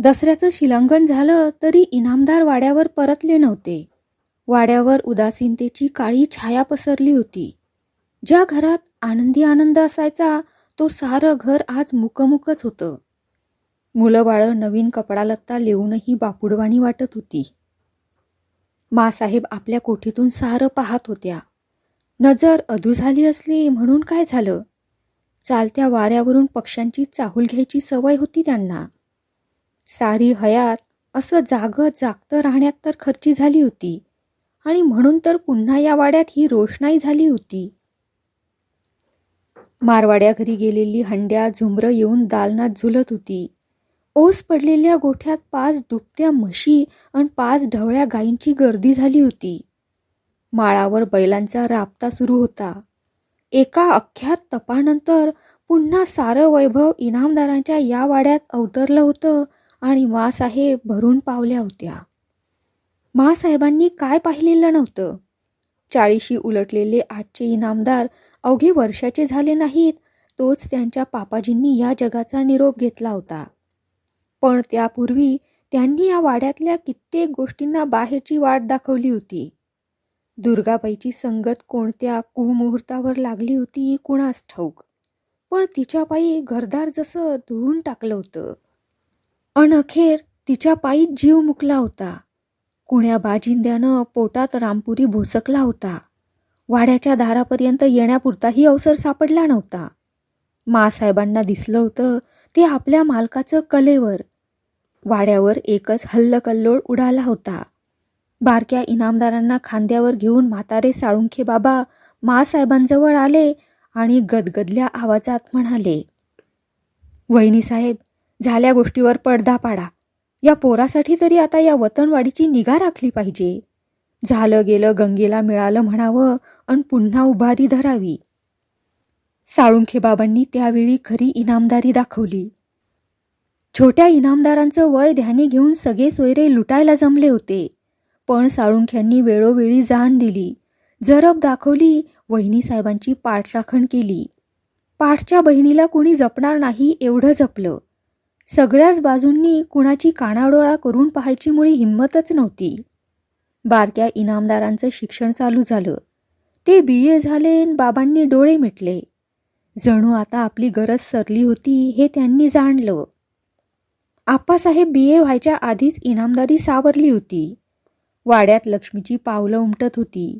दसऱ्याचं शिलांगण झालं तरी इनामदार वाड्यावर परतले नव्हते. वाड्यावर उदासीनतेची काळी छाया पसरली होती. ज्या घरात आनंदी आनंद असायचा तो सारं घर आज मुकमुकच होतं. मुलं बाळं नवीन कपडा लत्ता बापुडवाणी वाटत होती. मासाहेब आपल्या कोठीतून सारं पाहत होत्या. नजर अधू झाली असली म्हणून काय झालं? चालत्या वाऱ्यावरून पक्ष्यांची चाहूल घ्यायची सवय होती त्यांना. सारी हयात असं जागत जागतं राहण्यात तर खर्ची झाली होती. आणि म्हणून तर पुन्हा या वाड्यात ही रोषणाई झाली होती. मारवाड्या घरी गेलेली हंड्या झुमरं येऊन दालनात झुलत होती. ओस पडलेल्या गोठ्यात पाच दुभत्या म्हशी आणि पाच ढवळ्या गायींची गर्दी झाली होती. माळावर बैलांचा राबता सुरू होता. एका अख्ख्या तपानंतर पुन्हा सारं वैभव इनामदारांच्या या वाड्यात अवतरलं होतं आणि मासाहेब भरून पावल्या होत्या. मासाहेबांनी काय पाहिलेलं नव्हतं? चाळीशी उलटलेले आजचे इनामदार अवघे वर्षाचे झाले नाहीत तोच त्यांच्या पापाजींनी या जगाचा निरोप घेतला होता. पण त्यापूर्वी त्यांनी या वाड्यातल्या कित्येक गोष्टींना बाहेरची वाट दाखवली होती. दुर्गाबाईची संगत कोणत्या कुमुहूर्तावर लागली होती कुणास ठाऊक? पण तिच्या पायी घरदार जसं धुवून टाकलं होतं. अन अखेर तिच्या पायीत जीव मुकला होता. कुण्या बाजिंद्यानं पोटात रामपुरी भोसकला होता. वाड्याच्या दारापर्यंत येण्यापुरताही अवसर सापडला नव्हता. मासाहेबांना दिसलं होतं ते आपल्या मालकाचं कलेवर. वाड्यावर एकच हल्लकल्लोळ उडाला होता. बारक्या इनामदारांना खांद्यावर घेऊन म्हातारे साळुंखे बाबा मासाहेबांजवळ आले आणि गदगदल्या आवाजात म्हणाले वहिनीसाहेब झाल्या गोष्टीवर पडदा पाडा. या पोरासाठी तरी आता या वतनवाडीची निगा राखली पाहिजे. झालं गेलं गंगेला मिळालं म्हणावं आणि पुन्हा उभारी धरावी. साळुंखे बाबांनी त्यावेळी खरी इनामदारी दाखवली. छोट्या इनामदारांचं वय ध्यानी घेऊन सगळे सोयरे लुटायला जमले होते. पण साळुंख्यांनी वेळोवेळी जाण दिली. जरब दाखवली वहिनी साहेबांची पाठराखण केली. पाठच्या बहिणीला कुणी जपणार नाही एवढं जपलं. सगळ्याच बाजूंनी कुणाची कानाडोळा करून पाहायची मुळी हिंमतच नव्हती. बारक्या इनामदारांचं शिक्षण चालू झालं. ते बी ए झाले बाबांनी डोळे मिटले. जणू आता आपली गरज सरली होती हे त्यांनी जाणलं. आप्पासाहेब बी ए व्हायच्या आधीच इनामदारी सावरली होती. वाड्यात लक्ष्मीची पावलं उमटत होती.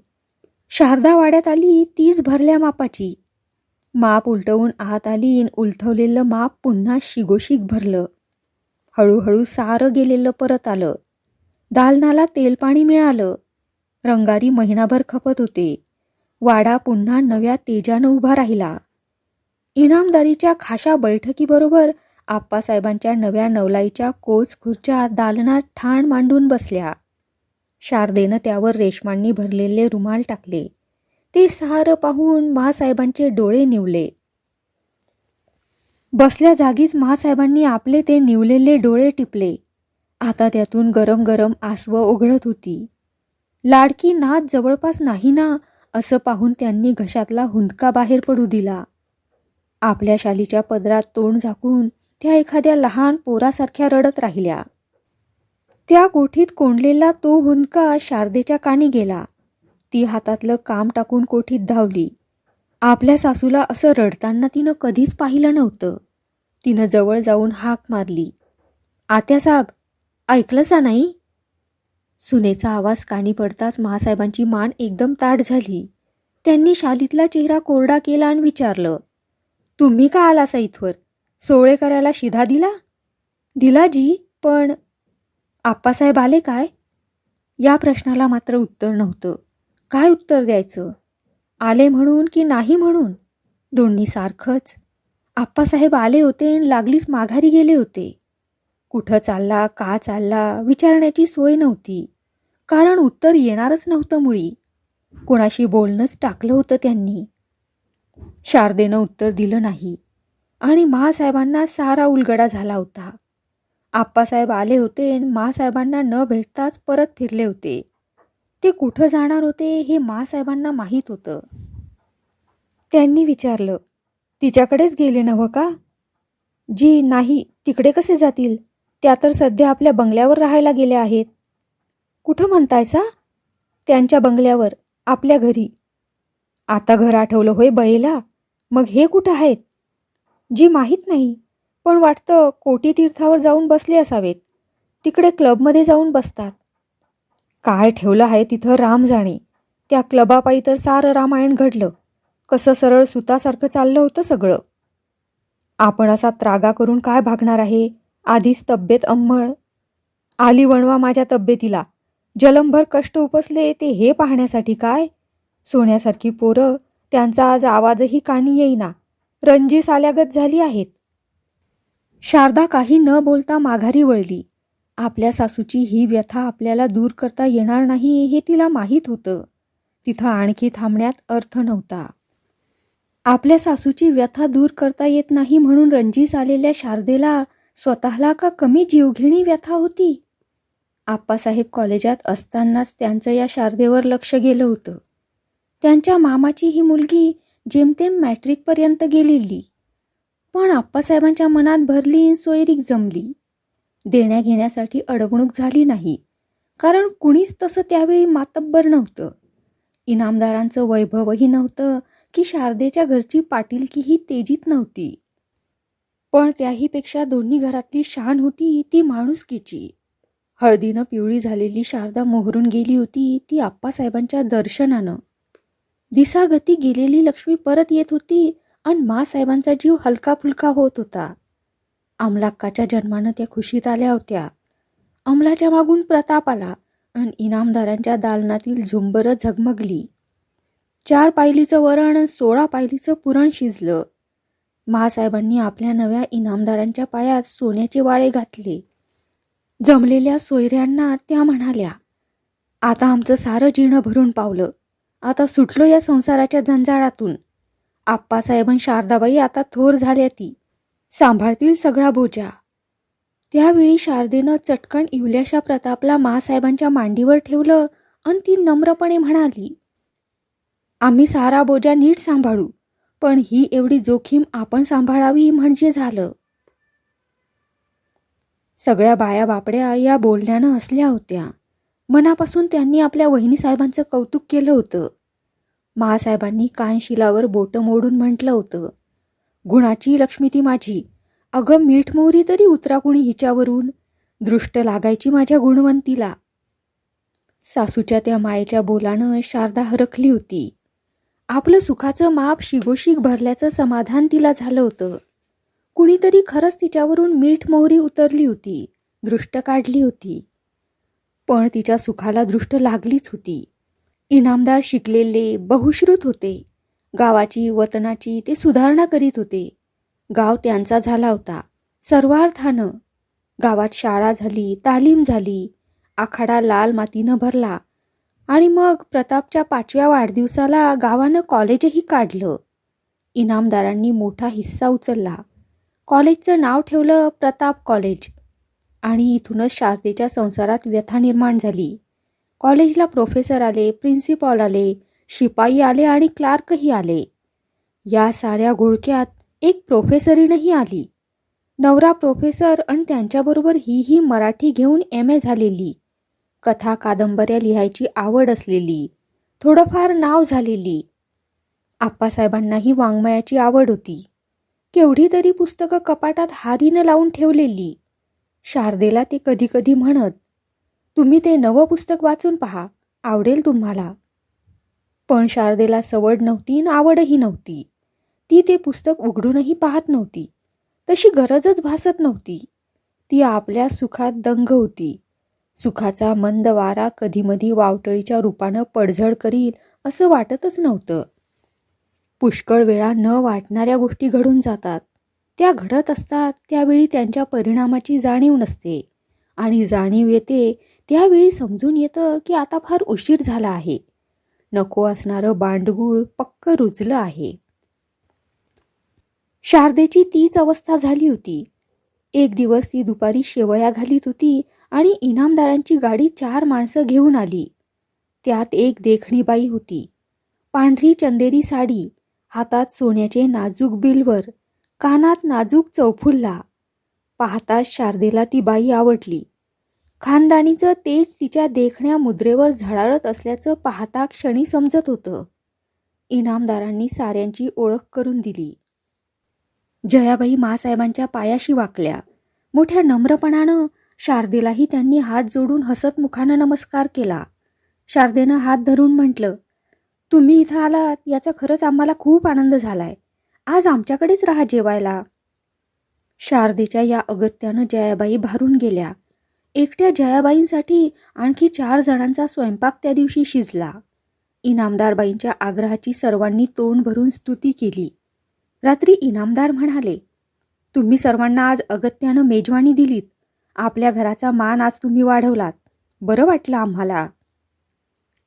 शारदा वाड्यात आली तीच भरल्या मापाची. माप उलटवून आत आली उलथवलेलं माप पुन्हा शिगोशिग भरलं. हळूहळू सारं गेलेलं परत आलं. दालनाला तेलपाणी मिळालं. रंगारी महिनाभर खपत होते. वाडा पुन्हा नव्या तेजानं उभा राहिला. इनामदारीच्या खाशा बैठकीबरोबर आप्पासाहेबांच्या नव्या नवलाईच्या कोच खुर्च्या दालनात ठाण मांडून बसल्या. शारदेनं त्यावर रेशमांनी भरलेले रुमाल टाकले. ते सहारं पाहून महासाहेबांचे डोळे निवले. बसल्या जागीच महासाहेबांनी आपले ते निवलेले डोळे टिपले. आता त्यातून गरम गरम आसवं ओघळत होती. लाडकी नात जवळपास नाही ना असं पाहून त्यांनी घशातला हुंदका बाहेर पडू दिला. आपल्या शालीच्या पदरात तोंड झाकून त्या एखाद्या लहान पोरासारख्या रडत राहिल्या. त्या गोठीत कोंडलेला तो हुंदका शारदेच्या कानी गेला. ती हातातलं काम टाकून कोठीत धावली. आपल्या सासूला असं रडताना तिनं कधीच पाहिलं नव्हतं. तिनं जवळ जाऊन हाक मारली. आत्या आत्यासाहेब ऐकलंसा नाही? सुनेचा आवाज कानी पडताच महासाहेबांची मान एकदम ताट झाली. त्यांनी शालीतला चेहरा कोरडा केला आणि विचारलं तुम्ही का आलासा इथवर? सोळे करायला शिधा दिला? दिला जी पण आप्पासाहेब आले काय? या प्रश्नाला मात्र उत्तर नव्हतं. काय उत्तर द्यायचं? आले म्हणून की नाही म्हणून? दोन्ही सारखंच. आप्पासाहेब आले होते आणि लागलीच माघारी गेले होते. कुठं चालला का चालला विचारण्याची सोय नव्हती. कारण उत्तर येणारच नव्हतं मुळी. कोणाशी बोलणंच टाकलं होतं त्यांनी. शारदेनं उत्तर दिलं नाही. आणि महासाहेबांना सारा उलगडा झाला होता. आप्पासाहेब आले होते आणि महासाहेबांना न भेटताच परत फिरले होते. ते कुठं जाणार होते हे मासाहेबांना माहीत होतं. त्यांनी विचारलं तिच्याकडेच गेले नव्ह का? जी नाही तिकडे कसे जातील? त्या तर सध्या आपल्या बंगल्यावर राहायला गेल्या आहेत. कुठं म्हणतायसा? त्यांच्या बंगल्यावर आपल्या घरी. आता घर आठवलं होय बयेला मग हे कुठं आहेत? जी माहीत नाही पण वाटतं कोटी तीर्थावर जाऊन बसले असावेत. तिकडे क्लबमध्ये जाऊन बसतात. काय ठेवलं आहे तिथं राम जाणे. त्या क्लबापायी तर सारं रामायण घडलं. कसं सरळ सुतासारखं चाललं होतं सगळं. आपण असा त्रागा करून काय भागणार आहे? आधीच तब्येत अंमळ आली वणवा माझ्या तब्येतीला. जलमभर कष्ट उपसले ते हे पाहण्यासाठी काय? सोन्यासारखी पोरं त्यांचा आज आवाजही कानी येईना. रंजीस आल्यागत झाली आहेत. शारदा काही न बोलता माघारी वळली. आपल्या सासूची ही व्यथा आपल्याला दूर करता येणार नाही हे तिला माहीत होतं. तिथं आणखी थांबण्यात अर्थ नव्हता. आपल्या सासूची व्यथा दूर करता येत नाही म्हणून रंजीस आलेल्या शारदेला स्वतःला का कमी जीवघेणी व्यथा होती? आप्पासाहेब कॉलेजात असतानाच त्यांचं या शारदेवर लक्ष गेलं होतं. त्यांच्या मामाची ही मुलगी जेमतेम मॅट्रिकपर्यंत गेलेली. पण आप्पासाहेबांच्या मनात भरली सोयरीक जमली. देण्याघेण्यासाठी अडवणूक झाली नाही. कारण कुणीच तसं त्यावेळी मातब्बर नव्हतं. इनामदारांचं वैभवही नव्हतं की शारदेच्या घरची पाटीलकीही तेजीत नव्हती. पण त्याहीपेक्षा दोन्ही घरातली शान होती ती माणुसकीची. हळदीनं पिवळी झालेली शारदा मोहरून गेली होती ती आप्पासाहेबांच्या दर्शनानं. दिसागती गेलेली लक्ष्मी परत येत होती आणि मासाहेबांचा जीव हलका फुलका होत होता. अमलाक्काच्या जन्मानं त्या खुशीत आल्या होत्या. अमलाच्या मागून प्रताप आला आणि इनामदारांच्या दालनातील झुंबर झगमगली. चार पायलीचं वरण आणि सोळा पायलीचं पुरण शिजलं. मासाहेबांनी आपल्या नव्या इनामदारांच्या पायात सोन्याचे वाळे घातले. जमलेल्या सोयऱ्यांना त्या म्हणाल्या आता आमचं सारं जीर्ण भरून पावलं. आता सुटलो या संसाराच्या जंजाळातून आप्पासाहेब शारदाबाई आता थोर झाल्या ती. सांभाळतील सगळा बोजा त्यावेळी शारदेनं चटकन इवल्याशा प्रतापला मासाहेबांच्या मांडीवर ठेवलं आणि ती नम्रपणे म्हणाली आम्ही सारा बोजा नीट सांभाळू पण ही एवढी जोखीम आपण सांभाळावी म्हणजे झालं. सगळ्या बाया बापड्या या बोलण्यानं हसल्या होत्या. मनापासून त्यांनी आपल्या वहिनीसाहेबांचं कौतुक केलं होतं. मासाहेबांनी कानशिलावर बोटं मोडून म्हटलं होतं गुणाची लक्ष्मी ती माझी. अगं मीठ मोहरी तरी उतरा कुणी हिच्यावरून. दृष्ट लागायची माझ्या गुणवंतीला. सासूच्या त्या मायेच्या बोलानं शारदा हरखली होती. आपलं सुखाचं माप शिगोशिग भरल्याचं समाधान तिला झालं होतं. कुणीतरी खरंच तिच्यावरून मीठ मोहरी उतरली होती दृष्ट काढली होती. पण तिच्या सुखाला दृष्ट लागलीच होती. इनामदार शिकलेले बहुश्रुत होते. गावाची वतनाची ते सुधारणा करीत होते. गाव त्यांचा झाला होता. सर्वार्थानं. गावात शाळा झाली तालीम झाली आखाडा लाल मातीनं भरला आणि मग प्रतापच्या पाचव्या वाढदिवसाला गावानं कॉलेजही काढलं. इनामदारांनी मोठा हिस्सा उचलला. कॉलेजचं नाव ठेवलं प्रताप कॉलेज आणि इथूनच शारदेच्या संसारात व्यथा निर्माण झाली. कॉलेजला प्रोफेसर आले प्रिन्सिपॉल आले शिपाई आले आणि क्लार्कही आले. या साऱ्या घोळक्यात एक प्रोफेसरीनही आली. नवरा प्रोफेसर आणि त्यांच्याबरोबर ही ही मराठी घेऊन एम ए झालेली. कथा कादंबऱ्या लिहायची आवड असलेली. थोडंफार नाव झालेली. आप्पासाहेबांनाही वाङ्मयाची आवड होती. केवढी तरी पुस्तकं कपाटात हारीनं लावून ठेवलेली. शारदेला ते कधी कधी म्हणत तुम्ही ते नवं पुस्तक वाचून पहा आवडेल तुम्हाला. पण शारदेला सवड नव्हती आणि आवडही नव्हती. ती ते पुस्तक उघडूनही पाहत नव्हती. तशी गरजच भासत नव्हती. ती आपल्या सुखात दंग होती. सुखाचा मंद वारा कधीमधी वावटळीच्या रूपानं पडझड करील असं वाटतच नव्हतं. पुष्कळ वेळा न वाटणाऱ्या गोष्टी घडून जातात. त्या घडत असतात त्यावेळी त्यांच्या परिणामाची जाणीव नसते. आणि जाणीव येते त्यावेळी समजून येतं की आता फार उशीर झाला आहे. नको असणारं बांडगुळ पक्क रुजलं आहे. शारदेची तीच अवस्था झाली होती. एक दिवस ती दुपारी शेवया घालीत होती आणि इनामदारांची गाडी चार माणसं घेऊन आली. त्यात एक देखणी बाई होती. पांढरी चंदेरी साडी हातात सोन्याचे नाजूक बिलवर कानात नाजूक चौफुल्ला. पाहताच शारदेला ती बाई आवडली. खानदानीचं तेज तिच्या देखण्या मुद्रेवर झळाळत असल्याचं पाहता क्षणी समजत होतं. इनामदारांनी साऱ्यांची ओळख करून दिली. जयाबाई मासाहेबांच्या पायाशी वाकल्या. मोठ्या नम्रपणानं शारदेलाही त्यांनी हात जोडून हसत मुखानं नमस्कार केला. शारदेनं हात धरून म्हटलं तुम्ही इथं आलात याचा खरंच आम्हाला खूप आनंद झालाय. आज आमच्याकडेच राहा जेवायला. शारदेच्या या अगत्यानं जयाबाई भारून गेल्या. एकट्या जयाबाईंसाठी आणखी चार जणांचा स्वयंपाक त्या दिवशी शिजला. इनामदारबाईंच्या आग्रहाची सर्वांनी तोंड भरून स्तुती केली. रात्री इनामदार म्हणाले तुम्ही सर्वांना आज अगत्यानं मेजवानी दिलीत. आपल्या घराचा मान आज तुम्ही वाढवलात. बरं वाटलं आम्हाला.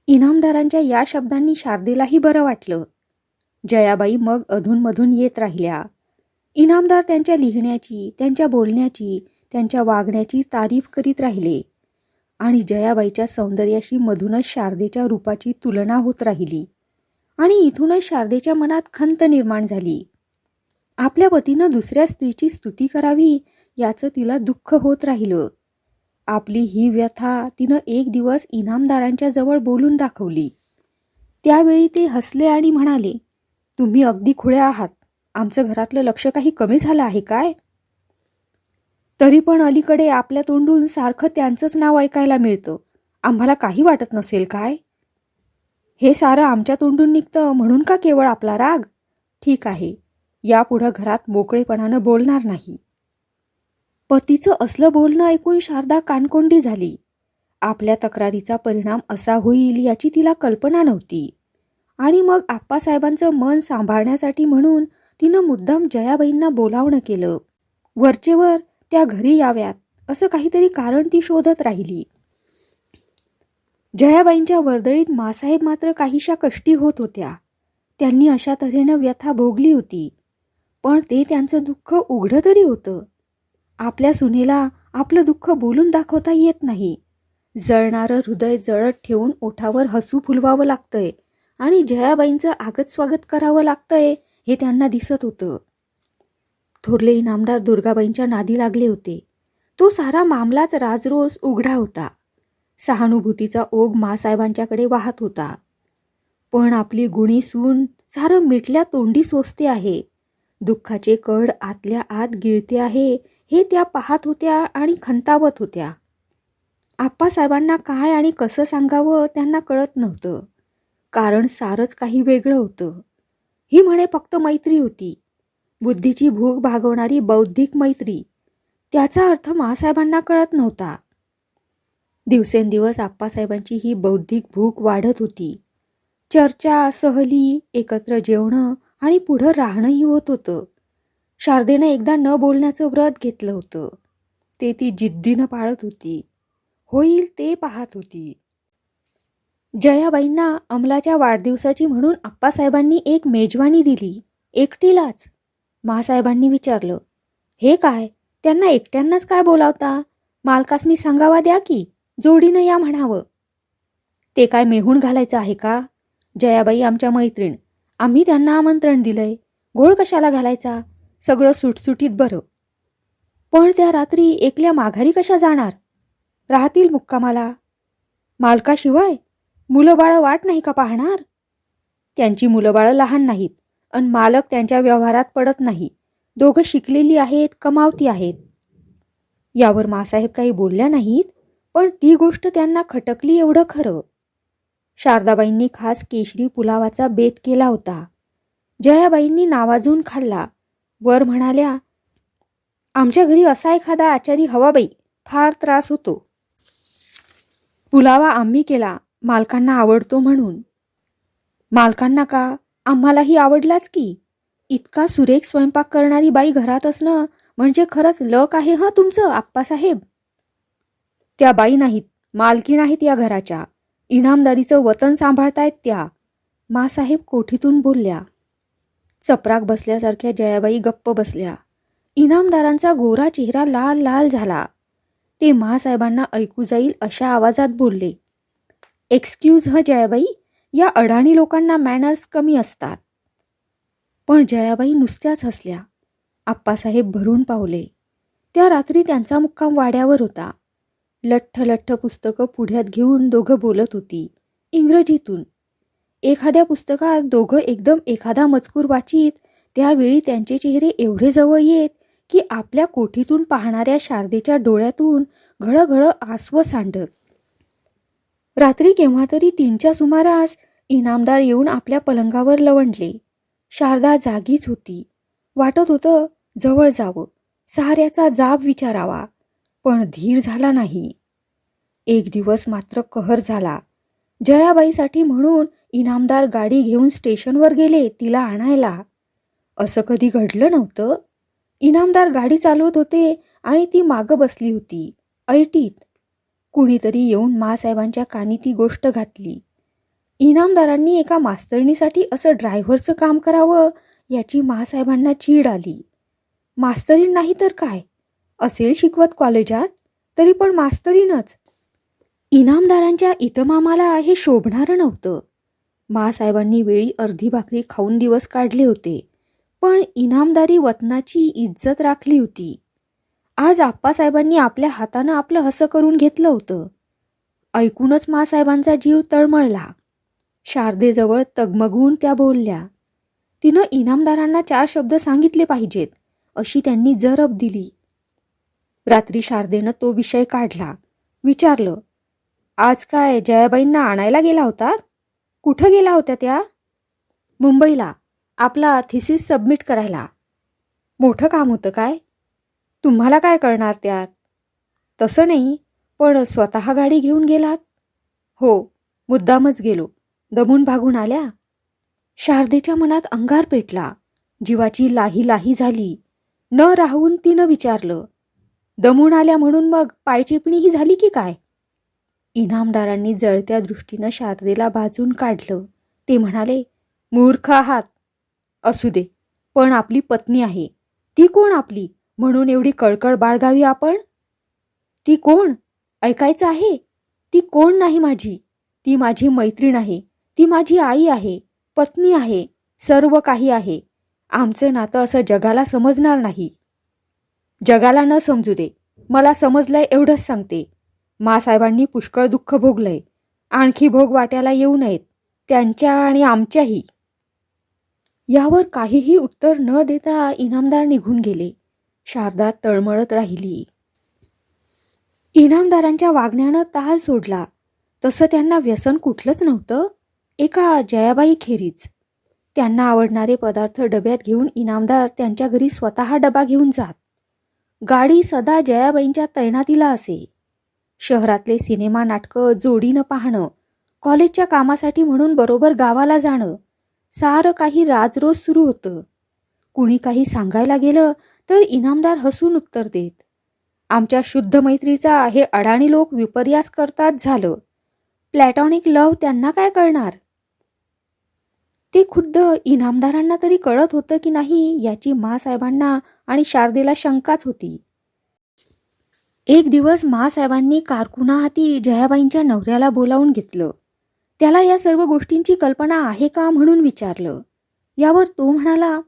इनामदारांच्या या शब्दांनी शारदेलाही बरं वाटलं. जयाबाई मग अधूनमधून येत राहिल्या. इनामदार त्यांच्या लिहिण्याची त्यांच्या बोलण्याची त्यांच्या वागण्याची तारीफ करीत राहिले. आणि जयाबाईच्या सौंदर्याशी मधूनच शारदेच्या रूपाची तुलना होत राहिली. आणि इथूनच शारदेच्या मनात खंत निर्माण झाली. आपल्या पतीनं दुसऱ्या स्त्रीची स्तुती करावी याचं तिला दुःख होत राहिलं. आपली ही व्यथा तिनं एक दिवस इनामदारांच्या जवळ बोलून दाखवली. त्यावेळी ते हसले आणि म्हणाले तुम्ही अगदी खुळे आहात. आमचं घरातलं लक्ष काही कमी झालं आहे काय? तरी पण अलीकडे आपल्या तोंडून सारखं त्यांचंच नाव ऐकायला मिळतं. आम्हाला काही वाटत नसेल काय? हे सारं आमच्या तोंडून निघतं म्हणून का केवळ आपला राग? ठीक आहे यापुढं घरात मोकळेपणानं बोलणार नाही. पतीचं असलं बोलणं ऐकून शारदा कानकोंडी झाली. आपल्या तक्रारीचा परिणाम असा होईल याची तिला कल्पना नव्हती. आणि मग आप्पासाहेबांचं मन सांभाळण्यासाठी म्हणून तिनं मुद्दाम जयाबाईंना बोलावणं केलं. वरचेवर त्या घरी याव्यात असं काहीतरी कारण ती शोधत राहिली. जयाबाईंच्या वर्दळीत मासाहेब मात्र काहीशा कष्टी होत होत्या. त्यांनी अशा तऱ्हेनं व्यथा भोगली होती. पण ते त्यांचं दुःख उघडं तरी होतं. आपल्या सुनेला आपलं दुःख बोलून दाखवता येत नाही. जळणारं हृदय जळत ठेवून ओठावर हसू फुलवावं लागतंय आणि जयाबाईंचं आगत स्वागत करावं लागतंय हे त्यांना दिसत होतं. थोरले इनामदार दुर्गाबाईंच्या नादी लागले होते. तो सारा मामलाच राजरोस उघडा होता. सहानुभूतीचा ओघ मासाहेबांच्याकडे वाहत होता. पण आपली गुणी सून सारं मिटल्या तोंडी सोसते आहे. दुःखाचे कड आतल्या आत गिळते आहे हे त्या पाहत होत्या आणि खंतावत होत्या. आप्पासाहेबांना काय आणि कसं सांगावं त्यांना कळत नव्हतं. कारण सारंच काही वेगळं होतं. ही म्हणे फक्त मैत्री होती. बुद्धीची भूक भागवणारी बौद्धिक मैत्री. त्याचा अर्थ मासाहेबांना कळत नव्हता. दिवसेंदिवस आप्पासाहेबांची ही बौद्धिक भूक वाढत होती. चर्चा सहली एकत्र जेवणं आणि पुढं राहणंही होत होतं. शारदेनं एकदा न बोलण्याचं व्रत घेतलं होतं. ते ती जिद्दीनं पाळत होती. होईल ते पाहत होती. जयाबाईंना अमलाच्या वाढदिवसाची म्हणून आप्पासाहेबांनी एक मेजवानी दिली. एकटीलाच. मासाहेबांनी विचारलं हे काय? त्यांना एकट्यांनाच काय बोलावता? मालकासनी सांगावा द्या की जोडीनं या म्हणावं. ते काय मेहून घालायचं आहे का? जयाबाई आमच्या मैत्रीण आम्ही त्यांना आमंत्रण दिलंय. घोळ कशाला घालायचा? सगळं सुटसुटीत बरं. पण त्या रात्री एकल्या माघारी कशा जाणार? राहतील मुक्कामाला. मालकाशिवाय? मुलं बाळं वाट नाही का पाहणार? त्यांची मुलं बाळं लहान नाहीत. अन मालक त्यांच्या व्यवहारात पडत नाही. दोघं शिकलेली आहेत कमावती आहेत. यावर मासाहेब काही बोलल्या नाहीत पण ती गोष्ट त्यांना खटकली एवढं खरं. शारदाबाईंनी खास केशरी पुलावाचा बेत केला होता. जयाबाईंनी नावाजून खाल्ला. वर म्हणाल्या आमच्या घरी असा एखादा आचारी हवाबाई फार त्रास होतो. पुलावा आम्ही केला मालकांना आवडतो म्हणून. मालकांना का? आम्हालाही आवडलाच की. इतका सुरेख स्वयंपाक करणारी बाई घरात असणं म्हणजे खरंच लक आहे हं तुमचं आप्पासाहेब? त्या बाई नाहीत मालकी नाहीत या घराच्या. इनामदारीचं वतन सांभाळतायत त्या. मासाहेब कोठीतून बोलल्या? चपराक बसल्यासारख्या जयाबाई गप्प बसल्या. इनामदारांचा गोरा चेहरा लाल लाल झाला. ते मासाहेबांना ऐकू जाईल अशा आवाजात बोलले. एक्सक्यूज ह जयाबाई या अडाणी लोकांना मॅनर्स कमी असतात. पण जयाबाई नुसत्याच हसल्या. आप्पासाहेब भरून पावले. त्या रात्री त्यांचा मुक्काम वाड्यावर होता. लठ्ठ लठ्ठ पुस्तकं पुढ्यात घेऊन दोघं बोलत होती. इंग्रजीतून. एखाद्या पुस्तकात दोघं एकदम एखादा मजकूर वाचित त्यावेळी त्यांचे चेहरे एवढे जवळ येत की आपल्या कोठीतून पाहणाऱ्या शारदेच्या डोळ्यातून घळघळ आसवं सांडत. रात्री केव्हा तरी तीनच्या सुमारास इनामदार येऊन आपल्या पलंगावर लवंडले. शारदा जागीच होती. वाटत होतं जवळ जावं साऱ्याचा जाब विचारावा पण धीर झाला नाही. एक दिवस मात्र कहर झाला. जयाबाईसाठी म्हणून इनामदार गाडी घेऊन स्टेशनवर गेले तिला आणायला. असं कधी घडलं नव्हतं? इनामदार गाडी चालवत होते आणि ती मागं बसली होती ऐटीत. कुणीतरी येऊन मासाहेबांच्या कानी ती गोष्ट घातली. इनामदारांनी एका मास्तरणीसाठी असं ड्रायव्हरचं काम करावं याची मासाहेबांना चीड आली. मास्तरीण नाही तर काय? असेल शिकवत कॉलेजात? तरी पण मास्तरीनच इनामदारांच्या इतमामाला हे शोभणारं नव्हतं. मासाहेबांनी वेळी अर्धी भाकरी खाऊन दिवस काढले होते. पण इनामदारी वतनाची इज्जत राखली होती. आज आप्पासाहेबांनी आपल्या हातानं आपलं हसं करून घेतलं होतं. ऐकूनच मासाहेबांचा जीव तळमळला. शारदेजवळ तगमगून त्या बोलल्या तिनं इनामदारांना चार शब्द सांगितले पाहिजेत अशी त्यांनी जरब दिली. रात्री शारदेनं तो विषय काढला. विचारलं आज काय जयाबाईंना आणायला गेला होता? कुठं गेला होत्या त्या? मुंबईला. आपला थिसिस सबमिट करायला. मोठं काम होतं काय? तुम्हाला काय कळणार त्यात? तसं नाही पण स्वतः गाडी घेऊन गेलात? हो मुद्दामच गेलो. दमून भागून आल्या? शारदेच्या मनात अंगार पेटला. जीवाची लाही लाही झाली. न राहून तिनं विचारलं दमून आल्या म्हणून मग पायचिपणीही झाली की काय? इनामदारांनी जळत्या दृष्टीनं शारदेला बाजून काढलं. ते म्हणाले मूर्ख आहात. असू दे पण आपली पत्नी आहे. ती कोण आपली? म्हणून एवढी कळकळ बाळगावी आपण? ती कोण? ऐकायचं आहे. ती कोण नाही माझी? ती माझी मैत्रीण आहे. ती माझी आई आहे. पत्नी आहे. सर्व काही आहे. आमचं नातं असं जगाला समजणार नाही. जगाला न समजू दे. मला समजलंय एवढंच सांगते. मासाहेबांनी पुष्कळ दुःख भोगलंय. आणखी भोग वाट्याला येऊ नयेत. त्यांच्या आणि आमच्याही. यावर काहीही उत्तर न देता इनामदार निघून गेले. शारदा तळमळत राहिली. इनामदारांच्या वागण्यानं ताल सोडला. तसं त्यांना व्यसन कुठलंच नव्हतं. एका जयाबाई खेरीज. त्यांना आवडणारे पदार्थ डब्यात घेऊन इनामदार त्यांच्या घरी स्वतः डबा घेऊन जात. गाडी सदा जयाबाईंच्या तैनातीला असे. शहरातले सिनेमा नाटकं जोडीनं पाहणं कॉलेजच्या कामासाठी म्हणून बरोबर गावाला जाणं सारं काही राजरोज सुरू होतं. कुणी काही सांगायला गेलं तर इनामदार हसून उत्तर देत आमच्या शुद्ध मैत्रीचा हे अडाणी लोक विपर्यास करतात झालं. प्लॅटॉनिक लव त्यांना काय कळणार ते खुद्द इनामदारांना तरी कळत होतं की नाही याची मासाहेबांना आणि शारदेला शंकाच होती. एक दिवस मासाहेबांनी कारकुना हाती जयाबाईंच्या नवऱ्याला बोलावून घेतलं. त्याला या सर्व गोष्टींची कल्पना आहे का म्हणून विचारलं. यावर तो म्हणाला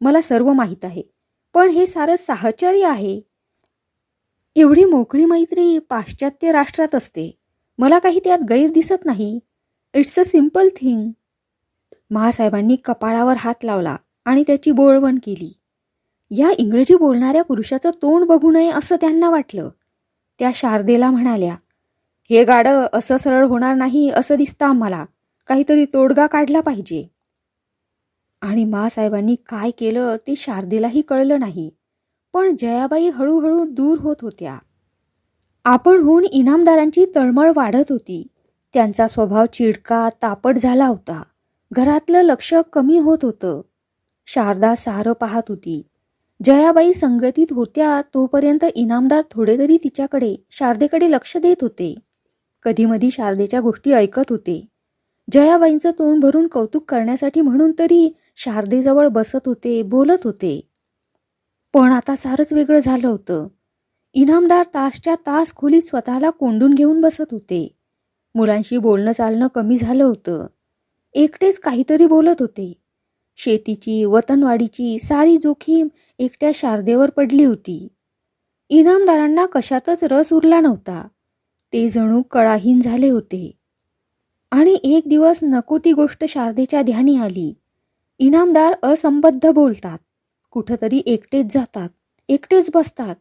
मला सर्व माहीत आहे. पण हे सारं साहचर्य आहे. एवढी मोकळी मैत्री पाश्चात्य राष्ट्रात असते. मला काही त्यात गैर दिसत नाही. इट्स अ सिंपल थिंग महासाहेबांनी कपाळावर हात लावला आणि त्याची बोळवण केली. या इंग्रजी बोलणाऱ्या पुरुषाचं तोंड बघू नये असं त्यांना वाटलं. त्या शारदेला म्हणाल्या हे गाडं असं सरळ होणार नाही असं दिसतं आम्हाला. काहीतरी तोडगा काढला पाहिजे. आणि मासाहेबांनी काय केलं ते शारदेलाही कळलं नाही. पण जयाबाई हळूहळू दूर होत होत्या. आपणहून इनामदारांची तळमळ वाढत होती. त्यांचा स्वभाव चिडका तापट झाला होता. घरातलं लक्ष कमी होत होतं. शारदा सारं पाहत होती. जयाबाई संगतीत होत्या तोपर्यंत इनामदार थोडे तरी तिच्याकडे शारदेकडे लक्ष देत होते. कधीमधी शारदेच्या गोष्टी ऐकत होते. जयाबाईंचं तोंड भरून कौतुक करण्यासाठी म्हणून तरी शारदेजवळ बसत होते बोलत होते. पण आता सारंच वेगळं झालं होतं. इनामदार तासच्या तास खोलीत स्वतःला कोंडून घेऊन बसत होते. मुलांशी बोलणं चालणं कमी झालं होतं. एकटेच काहीतरी बोलत होते. शेतीची वतनवाडीची सारी जोखीम एकट्या शारदेवर पडली होती. इनामदारांना कशातच रस उरला नव्हता. ते जणू कळाहीन झाले होते. आणि एक दिवस नको ती गोष्ट शारदेच्या ध्यानी आली. इनामदार असंबद्ध बोलतात. कुठंतरी एकटेच जातात एकटेच बसतात.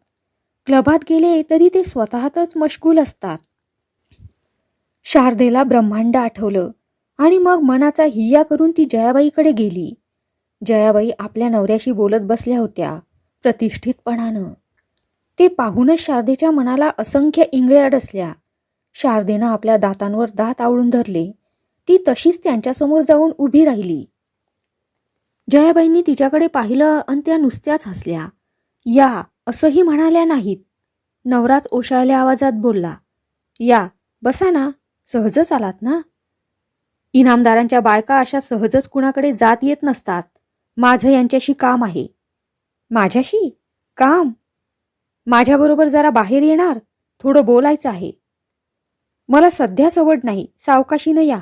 क्लबात गेले तरी ते स्वतःतच मशगूल असतात. शारदेला ब्रह्मांड आठवलं आणि मग मनाचा हिय्या करून ती जयाबाईकडे गेली. जयाबाई आपल्या नवऱ्याशी बोलत बसल्या होत्या प्रतिष्ठितपणानं. ते पाहूनच शारदेच्या मनाला असंख्य इंगळ्या अडसल्या. शारदेनं आपल्या दातांवर दात आवळून धरले. ती तशीच त्यांच्यासमोर जाऊन उभी राहिली. जयाबाईंनी तिच्याकडे पाहिलं आणि त्या नुसत्याच हसल्या. या असंही म्हणाल्या नाहीत. नवराच ओशाळल्या आवाजात बोलला. या बसा ना सहजच आलात ना? इनामदारांच्या बायका अशा सहजच कुणाकडे जात येत नसतात. माझं यांच्याशी काम आहे. माझ्याशी? काम? माझ्याबरोबर जरा बाहेर येणार. थोडं बोलायचं आहे. मला सध्या सवड नाही. सावकाशीनं या.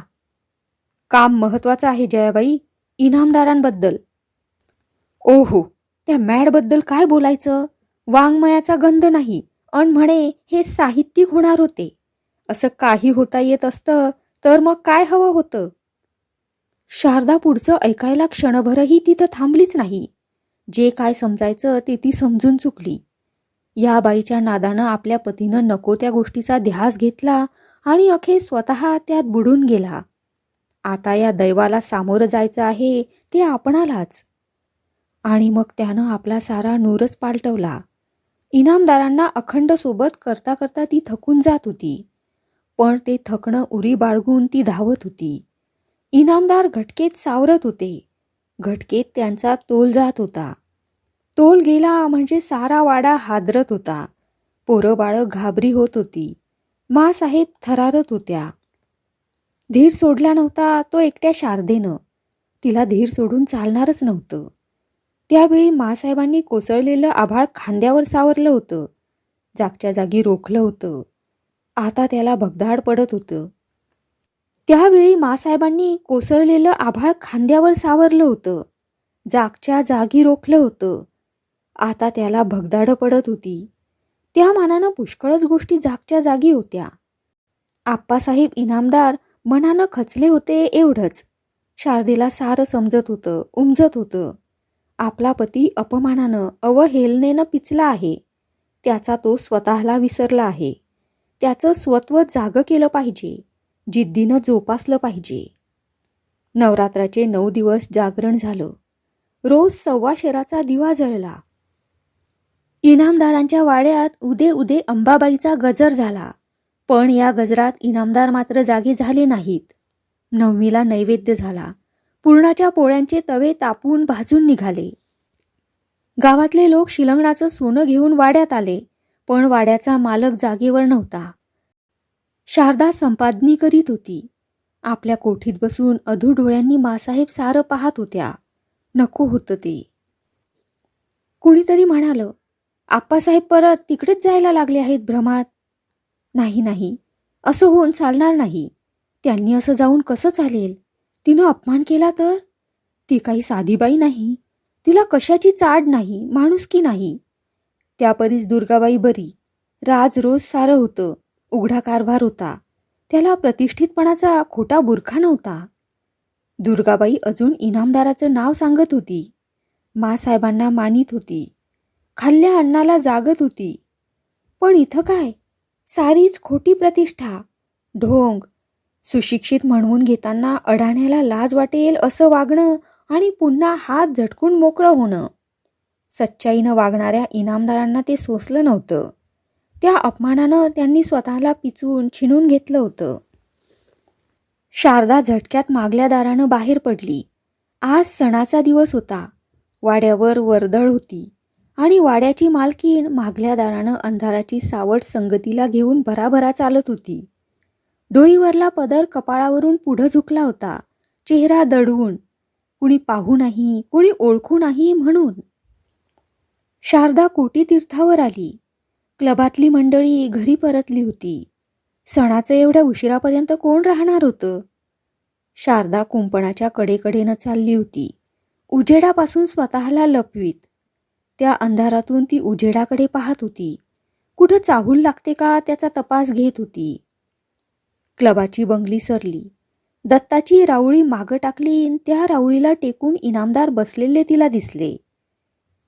काम महत्वाचं आहे जयाबाई. इनामदारांबद्दल. ओहो. त्या मॅडबद्दल काय बोलायचं? वाङ्मयाचा गंध नाही. अन म्हणे हे साहित्यिक होणार होते. असं काही होता येत असतं तर मग काय हवं होतं? शारदा पुढचं ऐकायला क्षणभरही तिथं थांबलीच नाही. जे काय समजायचं ते ती समजून चुकली. या बाईच्या नादानं आपल्या पतीनं नको त्या गोष्टीचा ध्यास घेतला आणि अखेर स्वतः त्यात बुडून गेला. आता या दैवाला सामोरं जायचं आहे ते आपणालाच. आणि मग त्यानं आपला सारा नूरच पालटवला. इनामदारांना अखंड सोबत करता करता ती थकून जात होती. पण ते थकणं उरी बाळगून ती धावत होती. इनामदार घटकेत सावरत होते. घटकेत त्यांचा तोल जात होता. तोल गेला म्हणजे सारा वाडा हादरत होता. पोरं बाळं घाबरी होत होती. मासाहेब थरारत होत्या. धीर सोडला नव्हता तो एकट्या शारदेनं. तिला धीर सोडून चालणारच नव्हतं. त्यावेळी मासाहेबांनी कोसळलेलं आभाळ खांद्यावर सावरलं होतं. जागच्या जागी रोखलं होतं. आता त्याला भगदाड पडत होतं. त्यावेळी मासाहेबांनी कोसळलेलं आभाळ खांद्यावर सावरलं होतं. जागच्या जागी रोखलं होतं. आता त्याला भगदाड पडत होती. त्या मानानं पुष्कळच गोष्टी जागच्या जागी होत्या. आप्पासाहेब इनामदार मनानं खचले होते एवढंच. शारदेला सारं समजत होतं उमजत होतं. आपला पती अपमानानं अवहेलनेनं पिचला आहे. त्याचा तो स्वतःला विसरला आहे. त्याचं स्वत्व जागं केलं पाहिजे. जिद्दीनं जोपासलं पाहिजे. नवरात्राचे नऊ दिवस जागरण झालं. रोज सव्वा शेराचा दिवा जळला. इनामदारांच्या वाड्यात उदे उदे अंबाबाईचा गजर झाला. पण या गजरात इनामदार मात्र जागे झाले नाहीत. नवमीला नैवेद्य झाला. पूर्णाच्या पोळ्यांचे तवे तापून भाजून निघाले. गावातले लोक शिलंगणाचं सोनं घेऊन वाड्यात आले पण वाड्याचा मालक जागेवर नव्हता. शारदा संपादनी करीत होती. आपल्या कोठीत बसून अधू डोळ्यांनी मासाहेब सारं पाहत होत्या. नको होतं ते. कुणीतरी म्हणालं आप्पासाहेब परत तिकडेच जायला लागले आहेत भ्रमात. नाही नाही. असं होऊन चालणार नाही. त्यांनी असं जाऊन कसं चालेल? तिनं अपमान केला तर? ती काही साधीबाई नाही. तिला कशाची चाड नाही माणुसकी नाही? त्यापरीस दुर्गाबाई बरी. राज रोज सारं होतं. उघडा कारभार होता. त्याला प्रतिष्ठितपणाचा खोटा बुरखा नव्हता. दुर्गाबाई अजून इनामदाराचं नाव सांगत होती. मासाहेबांना मानित होती. खाल्ल्या अन्नाला जागत होती. पण इथं काय? सारीच खोटी प्रतिष्ठा. ढोंग. सुशिक्षित म्हणवून घेताना अडाण्याला लाज वाटेल असं वागणं आणि पुन्हा हात झटकून मोकळं होणं. सच्चाईनं वागणाऱ्या इनामदारांना ते सोसलं नव्हतं. त्या अपमानानं त्यांनी स्वतःला पिचून छिनून घेतलं होतं. शारदा झटक्यात मागल्या दारानं बाहेर पडली. आज सणाचा दिवस होता. वाड्यावर वर्दळ होती. आणि वाड्याची मालकीण मागल्या दारानं अंधाराची सावट संगतीला घेऊन भराभरा चालत होती. डोईवरला पदर कपाळावरून पुढं झुकला होता. चेहरा दडवून कुणी पाहू नाही कुणी ओळखू नाही म्हणून. शारदा कोटी तीर्थावर आली. क्लबातली मंडळी घरी परतली होती. सणाचं एवढ्या उशिरापर्यंत कोण राहणार होतं? शारदा कुंपणाच्या कडेकडेनं चालली होती. उजेडापासून स्वतःला लपवीत. त्या अंधारातून ती उजेडाकडे पाहत होती. कुठं चाहूल लागते का त्याचा तपास घेत होती. क्लबाची बंगली सरली. दत्ताची राऊळी मागं टाकली त्या राऊळीला टेकून इनामदार बसलेले तिला दिसले.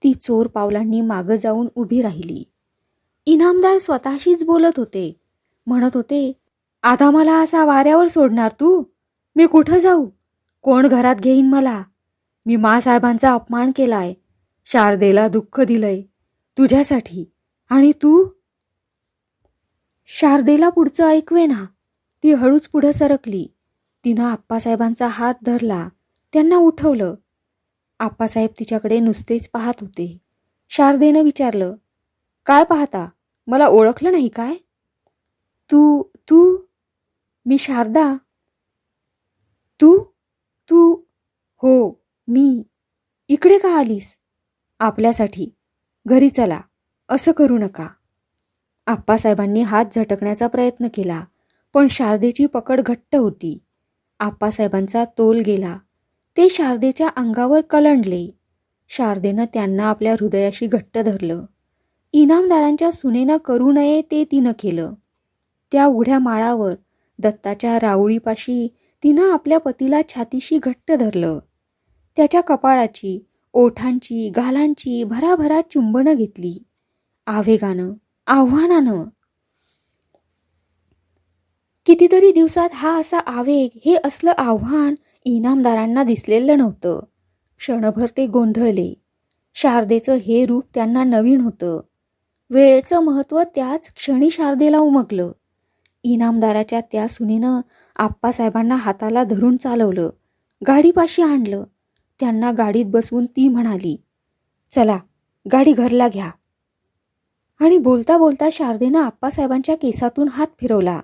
ती चोर पावलांनी मागं जाऊन उभी राहिली. इनामदार स्वतःशीच बोलत होते. म्हणत होते आता मला असा वाऱ्यावर सोडणार तू? मी कुठं जाऊ? कोण घरात घेईन मला? मी मासाहेबांचा अपमान केलाय. शारदेला दुःख दिलंय तुझ्यासाठी. आणि तू? शारदेला पुढचं ऐकवे ना ती हळूच पुढं सरकली. तिनं आप्पासाहेबांचा हात धरला. त्यांना उठवलं. आप्पासाहेब तिच्याकडे नुसतेच पाहत होते. शारदेनं विचारलं काय पाहता? मला ओळखलं नाही काय? तू तू? मी शारदा. तू? तू? हो मी. इकडे का आलीस? आपल्यासाठी. घरी चला. असं करू नका. आप्पासाहेबांनी हात झटकण्याचा प्रयत्न केला पण शारदेची पकड घट्ट होती. आप्पासाहेबांचा तोल गेला. ते शारदेच्या अंगावर कलंडले. शारदेनं त्यांना आपल्या हृदयाशी घट्ट धरलं. इनामदारांच्या सुनेनं करू नये ते तिनं केलं. त्या उघड्या माळावर दत्ताच्या राऊळीपाशी तिनं आपल्या पतीला छातीशी घट्ट धरलं. त्याच्या कपाळाची ओठांची गालांची भराभरा चुंबनं घेतली. आवेगानं आव्हानानं. कितीतरी दिवसात हा असा आवेग हे असलं आव्हान इनामदारांना दिसलेलं नव्हतं. क्षणभर ते गोंधळले. शारदेचं हे रूप त्यांना नवीन होतं. वेळेचं महत्त्व त्याच क्षणी शारदेला उमगलं. इनामदाराच्या त्या सुनेनं आप्पासाहेबांना हाताला धरून चालवलं. गाडीपाशी आणलं. त्यांना गाडीत बसवून ती म्हणाली चला गाडी घरला घ्या. आणि बोलता बोलता शारदेनं आप्पासाहेबांच्या केसातून हात फिरवला.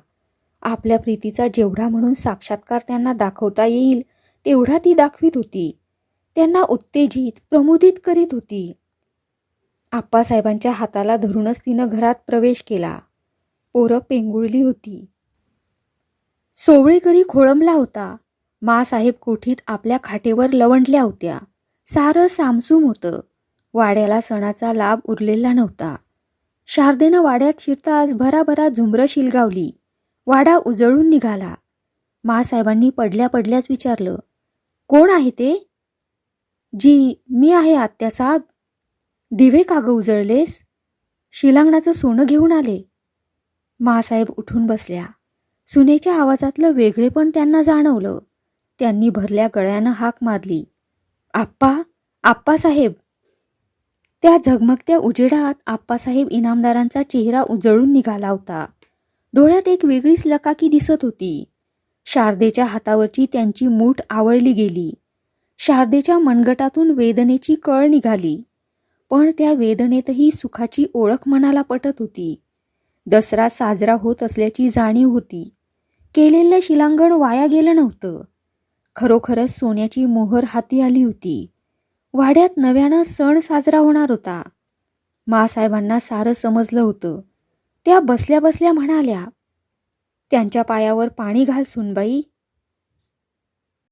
आपल्या प्रीतीचा जेवढा म्हणून साक्षात्कार त्यांना दाखवता येईल तेवढा ती दाखवित होती. त्यांना उत्तेजित प्रमुदित करीत होती. आप्पासाहेबांच्या हाताला धरूनच तिनं घरात प्रवेश केला. पोरं पेंगुळली होती. सोवळेकरी खोळंबला होता. मासाहेब कोठीत आपल्या खाटेवर लवंडल्या होत्या. सारं सामसूम होतं. वाड्याला सणाचा लाभ उरलेला नव्हता. शारदेनं वाड्यात शिरताच भराभरा झुंबरं शिलगावली. वाडा उजळून निघाला. मासाहेबांनी पडल्या पडल्याच विचारलं कोण आहे ते? जी मी आहे आत्यासाहेब. दिवे का उजळलेस? शिलांगणाचं सोनं घेऊन आले. मासाहेब उठून बसल्या. सुनेच्या आवाजातलं वेगळेपण त्यांना जाणवलं. त्यांनी भरल्या गळ्यानं हाक मारली. आप्पा आप्पासाहेब! त्या झगमगत्या उजेडात आप्पासाहेब इनामदारांचा चेहरा उजळून निघाला होता. डोळ्यात एक वेगळीच लकाकी दिसत होती. शारदेच्या हातावरची त्यांची मूठ आवळली गेली. शारदेच्या मनगटातून वेदनेची कळ निघाली. पण त्या वेदनेतही सुखाची ओळख मनाला पटत होती. दसरा साजरा होत असल्याची जाणीव होती. केलेलं शिलांगण वाया गेलं नव्हतं. खरोखरच सोन्याची मोहर हाती आली होती. वाड्यात नव्यानं सण साजरा होणार होता. मासाहेबांना सारं समजलं होतं. त्या बसल्या बसल्या म्हणाल्या त्यांच्या पायावर पाणी घाल सुनबाई